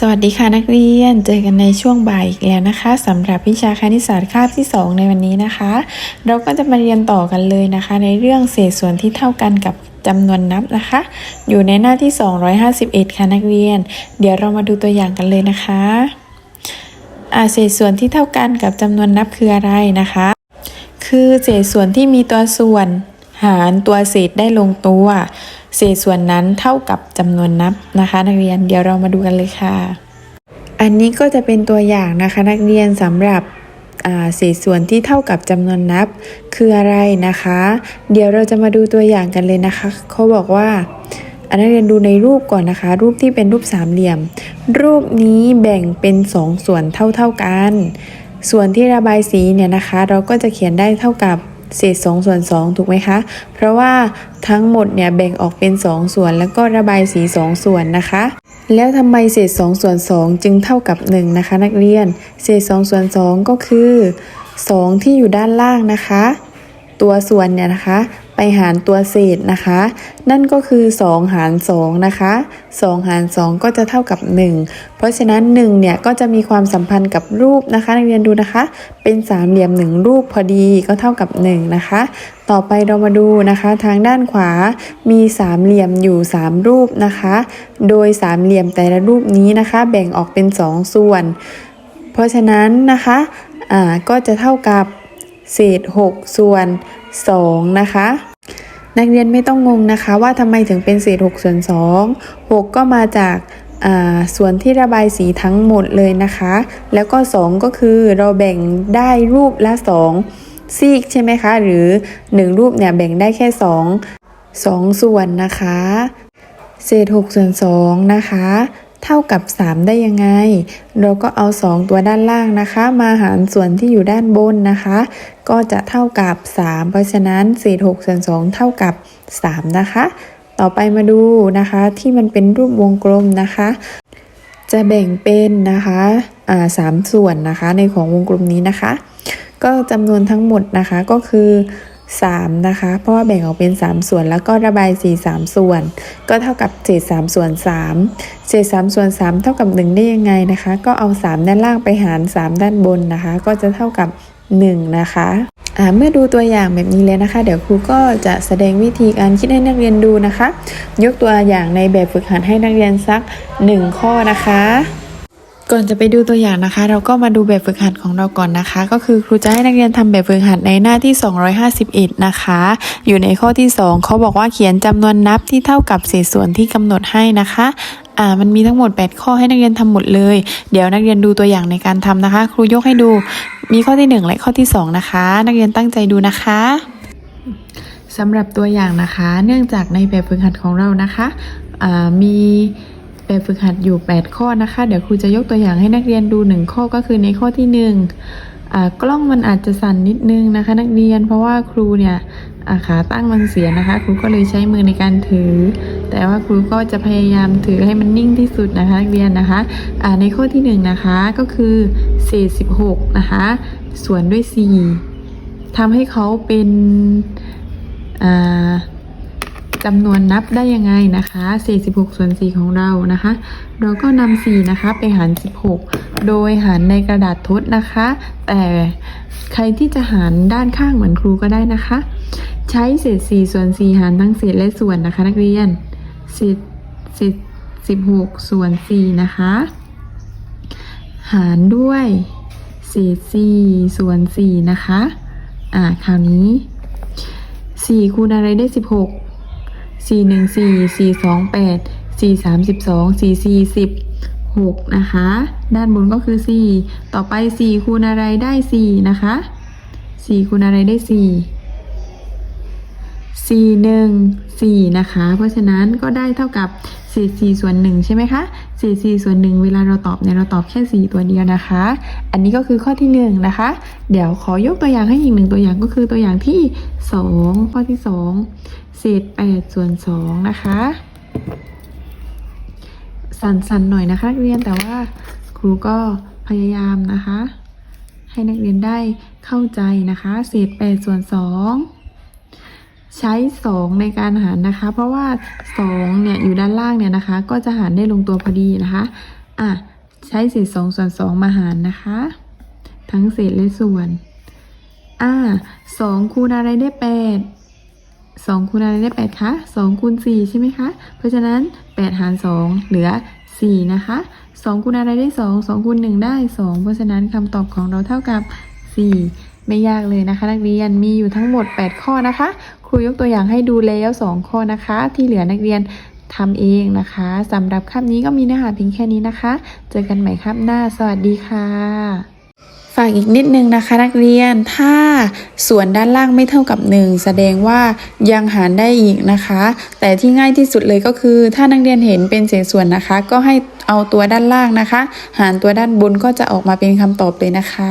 สวัสดีค่ะนักเรียน เจอกันในช่วงบ่ายอีกแล้วนะคะสำหรับวิชาคณิตศาสตร์คาบที่ 2 ในวันนี้นะคะ เราก็จะมาเรียนต่อกันเลยนะคะ ในเรื่องเศษส่วนที่เท่ากันกับจำนวนนับนะคะ อยู่ในหน้าที่ 251 ค่ะนักเรียน เดี๋ยวเรามาดูตัวอย่างกันเลยนะคะอ่าเศษส่วนที่เท่ากันกับจำนวนนับคืออะไรนะคะ คือเศษส่วนที่มีตัวส่วนหารตัวเศษได้ลงตัว เศษส่วนนั้นเท่ากับจำนวนนับนะคะ นักเรียนเดี๋ยวเรามาดูกันเลยค่ะ อันนี้ก็จะเป็นตัวอย่างนะคะนักเรียนสำหรับอ่าเศษส่วนที่เท่ากับจำนวนนับคืออะไรนะคะ เดี๋ยวเราจะมาดูตัวอย่างกันเลยนะคะ เขาบอกว่าอันนักเรียนดูในรูปก่อนนะคะ รูปที่เป็นรูปสามเหลี่ยม รูปนี้แบ่งเป็นสองส่วนเท่าๆกัน ส่วนที่ระบายสีเนี่ยนะคะ เราก็จะเขียนได้เท่ากับ เศษ 2 ส่วน 2 ถูกไหมคะ เพราะว่าทั้งหมดเนี่ยแบ่งออกเป็น 2 ส่วนแล้วก็ระบายสี 2 ส่วนนะคะ แล้วทำไมเศษ 2 ส่วน 2 จึงเท่ากับ 1 นะคะ นักเรียน เศษ 2 ส่วน 2 ก็คือ 2 ที่อยู่ด้านล่างนะคะ ตัวส่วนเนี่ยนะคะ ไปหารตัวเศษนะคะ นั่นก็คือ 2 หาร 2 นะคะ 2 หาร 2 ก็จะเท่ากับ 1 เพราะฉะนั้น 1 เนี่ย ก็จะมีความสัมพันธ์กับรูปนะคะ นักเรียนดูนะคะ เป็นสามเหลี่ยม 1 รูปพอดีก็เท่ากับ 1 นะคะ ต่อไปเรามาดูนะคะ ทางด้านขวามีสามเหลี่ยมอยู่ 3 รูปนะคะ โดยสามเหลี่ยมแต่ละรูปนี้นะคะ แบ่งออกเป็น 2 ส่วน เพราะฉะนั้นนะคะ อ่า ก็จะเท่ากับเศษ 6 ส่วน 2 นะคะ นักเรียนไม่ต้องงงนะคะว่าทำไมถึงเป็นเศษ6ส่วน2 6 ก็มาจากอ่าส่วนที่ระบายสีทั้งหมดเลยนะคะ แล้วก็ 2 ก็คือเราแบ่งได้รูปละ 2 ซีกใช่ไหมคะ หรือ 1 รูปเนี่ยแบ่งได้แค่ 2 2 ส่วนนะคะ เศษ6ส่วน2นะคะ เท่ากับ 3 ได้ยังไง เราก็เอา 2 ตัวด้านล่างนะคะ มาหารส่วนที่อยู่ด้านบนนะคะ ก็จะเท่ากับ 3 เพราะฉะนั้นเศษ6ส่วน2เท่ากับ 3 นะคะ ต่อไปมาดูนะคะที่มันเป็นรูปวงกลมนะคะ จะแบ่งเป็นนะคะอ่าสามส่วนนะคะในของวงกลมนี้นะคะ ก็จำนวนทั้งหมดนะคะก็คือ 3 นะคะ เพราะว่าแบ่งออกเป็น 3 ส่วนแล้วก็ระบายสี3ส่วน ก็เท่ากับเศษ3ส่วน3เศษ3ส่วน 3 เท่ากับ 1 ได้ยังไงนะคะ ก็เอา 3 ด้านล่างไปหาร 3 ด้านบนนะคะ ก็จะเท่ากับ 1 นะคะอ่าเมื่อดูตัวอย่างแบบนี้แล้วนะคะ เดี๋ยวครูก็จะแสดงวิธีการคิดให้นักเรียนดูนะคะ ยกตัวอย่างในแบบฝึกหัดให้นักเรียนสัก 1 ข้อนะคะ ก่อนจะไปดูตัวอย่างนะคะ เราก็มาดูแบบฝึกหัดของเราก่อนนะคะ ก็คือครูจะให้นักเรียนทำแบบฝึกหัดในหน้าที่ 251 นะคะ อยู่ในข้อที่ 2 เขาบอกว่าเขียนจำนวนนับที่เท่ากับเศษส่วนที่กำหนดให้นะคะอ่ามันมีทั้งหมด 8 ข้อให้นักเรียนทำหมดเลย เดี๋ยวนักเรียนดูตัวอย่างในการทำนะคะ ครูยกให้ดูมีข้อที่ 1 และข้อที่ 2 นะคะ นักเรียนตั้งใจดูนะคะสำหรับตัวอย่างนะคะ เนื่องจากในแบบฝึกหัดของเรานะคะอ่ามี แบบฝึกหัดอยู่ 8 ข้อนะคะ เดี๋ยวครูจะยกตัวอย่างให้นักเรียนดู 1 ข้อก็คือในข้อที่1อ่ากล้องมันอาจจะสั่นนิดนึงนะคะ นักเรียนเพราะว่าครูเนี่ยาขาตั้งมันเสียนะคะ ครูก็เลยใช้มือในการถือ แต่ว่าครูก็จะพยายามถือให้มันนิ่งที่สุดนะคะนักเรียนนะคะในข้อที่1นะคะก็คือเศษ16นะคะส่วนด้วย 4ทำให้เขาเป็นอ่า จำนวนนับได้ยังไงนะคะเศษ16ส่วน 4 ของเรานะคะ เราก็นำ4นะคะไปหาร 16 โดยหารในกระดาษทดนะคะ แต่ใครที่จะหารด้านข้างเหมือนครูก็ได้นะคะ ใช้เศษ 4 ส่วน 4 หารทั้งเศษและส่วนนะคะ นักเรียนเศษเศษ16 ส่วน 4 นะคะ หารด้วยเศษ 4 ส่วน 4 นะคะ อ่าคราวนี้ 4 คูณอะไรได้ 16 สี่หนึ่งสี่สี่สองแปดสี่สามสิบสองสี่สี่สิบหกนะคะ ด้านบนก็คือสี่ต่อไปสี่คูณอะไรได้สี่นะคะสี่คูณอะไรได้สี่ สี่หนึ่งสี่นะคะ เพราะฉะนั้นก็ได้เท่ากับเศษสี่ส่วนหนึ่งใช่ไหมคะเศษสี่ส่วนหนึ่งเวลาเราตอบเนี่ยเราตอบแค่สี่ตัวเดียวนะคะ อันนี้ก็คือข้อที่หนึ่งนะคะ เดี๋ยวขอยกตัวอย่างให้อีกหนึ่งตัวอย่างก็คือตัวอย่างที่สองข้อที่สองเศษแปดส่วนสองนะคะ สั่นๆหน่อยนะคะนักเรียนแต่ว่าครูก็พยายามนะคะ ให้นักเรียนได้เข้าใจนะคะ เศษแปดส่วนสอง ใช้สองในการหารนะคะ เพราะว่าสองเนี่ยอยู่ด้านล่างเนี่ยนะคะ ก็จะหารได้ลงตัวพอดีนะคะ อะ ใช้เศษสองส่วนสองมาหารนะคะ ทั้งเศษและส่วน อ่าสองคูณอะไรได้แปดสองคูณอะไรได้แปดคะสองคูณสี่ใช่ไหมคะ เพราะฉะนั้นแปดหารสองเหลือสี่นะคะสองคูณอะไรได้สองสองคูณหนึ่งได้สองเพราะฉะนั้นคำตอบของเราเท่ากับสี่ ไม่ยากเลยนะคะ นักเรียนมีอยู่ทั้งหมด 8 ข้อนะคะ ครูยกตัวอย่างให้ดูแล้ว 2 ข้อนะคะ ที่เหลือนักเรียนทำเองนะคะสำหรับคาบนี้ก็มีเนื้อหาเพียงแค่นี้นะคะ เจอกันใหม่คาบหน้า สวัสดีค่ะฝากอีกนิดนึงนะคะ นักเรียนถ้าส่วนด้านล่างไม่เท่ากับ 1 แสดงว่ายังหารได้อีกนะคะ แต่ที่ง่ายที่สุดเลยก็คือ ถ้านักเรียนเห็นเป็นเศษส่วนนะคะ ก็ให้เอาตัวด้านล่างนะคะ หารตัวด้านบนก็จะออกมาเป็นคำตอบเลยนะคะ